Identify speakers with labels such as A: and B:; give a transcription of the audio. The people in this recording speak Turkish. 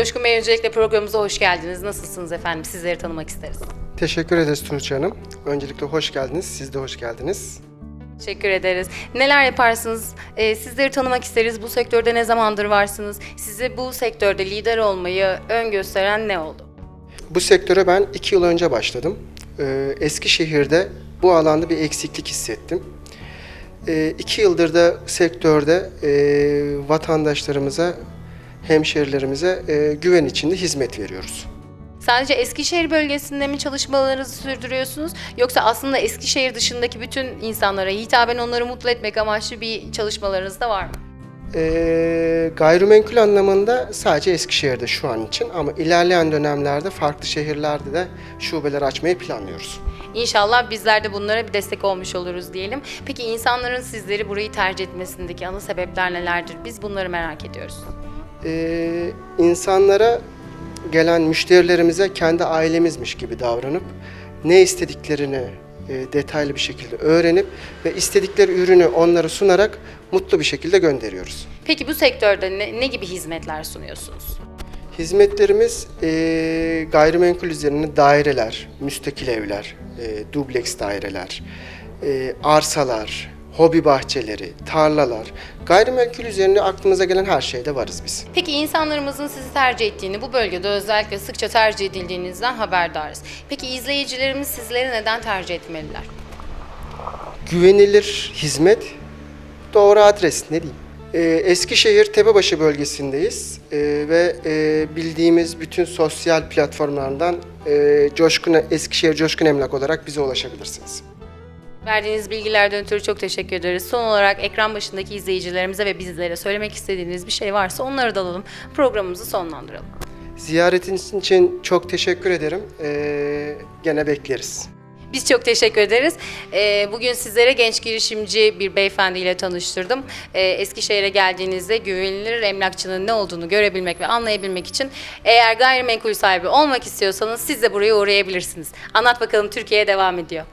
A: Bey öncelikle programımıza hoş geldiniz. Nasılsınız efendim? Sizleri tanımak isteriz.
B: Teşekkür ederiz Tuğçe Hanım. Öncelikle hoş geldiniz. Siz de hoş geldiniz.
A: Teşekkür ederiz. Neler yaparsınız? Ee, sizleri tanımak isteriz. Bu sektörde ne zamandır varsınız? Size bu sektörde lider olmayı ön gösteren ne oldu?
B: Bu sektöre ben iki yıl önce başladım. Ee, Eskişehir'de bu alanda bir eksiklik hissettim. Ee, iki yıldır da sektörde e, vatandaşlarımıza, hemşerilerimize e, güven içinde hizmet veriyoruz.
A: Sadece Eskişehir bölgesinde mi çalışmalarınızı sürdürüyorsunuz? Yoksa aslında Eskişehir dışındaki bütün insanlara hitaben onları mutlu etmek amaçlı bir çalışmalarınız da var mı?
B: Ee, gayrimenkul anlamında sadece Eskişehir'de şu an için ama ilerleyen dönemlerde farklı şehirlerde de şubeler açmayı planlıyoruz.
A: İnşallah bizler de bunlara bir destek olmuş oluruz diyelim. Peki insanların sizleri burayı tercih etmesindeki ana sebepler nelerdir? Biz bunları merak ediyoruz.
B: Ee, insanlara gelen müşterilerimize kendi ailemizmiş gibi davranıp ne istediklerini e, detaylı bir şekilde öğrenip ve istedikleri ürünü onlara sunarak mutlu bir şekilde gönderiyoruz.
A: Peki bu sektörde ne, ne gibi hizmetler sunuyorsunuz?
B: Hizmetlerimiz e, gayrimenkul üzerine daireler, müstakil evler, e, dubleks daireler, e, arsalar, hobi bahçeleri, tarlalar, gayrimenkul üzerine aklımıza gelen her şeyde varız biz.
A: Peki insanlarımızın sizi tercih ettiğini, bu bölgede özellikle sıkça tercih edildiğinizden haberdarız. Peki izleyicilerimiz sizleri neden tercih etmeliler?
B: Güvenilir hizmet, doğru adres ne diyeyim? Ee, Eskişehir Tepebaşı bölgesindeyiz Ee, ve e, bildiğimiz bütün sosyal platformlardan e, Coşkun Eskişehir Coşkun Emlak olarak bize ulaşabilirsiniz.
A: Verdiğiniz bilgilerden ötürü çok teşekkür ederiz. Son olarak ekran başındaki izleyicilerimize ve bizlere söylemek istediğiniz bir şey varsa onları da alalım. Programımızı sonlandıralım.
B: Ziyaretiniz için çok teşekkür ederim. Ee, gene bekleriz.
A: Biz çok teşekkür ederiz. Ee, bugün sizlere genç girişimci bir beyefendiyle tanıştırdım. Ee, Eskişehir'e geldiğinizde güvenilir emlakçının ne olduğunu görebilmek ve anlayabilmek için eğer gayrimenkul sahibi olmak istiyorsanız siz de buraya uğrayabilirsiniz. Anlat bakalım Türkiye'ye devam ediyor.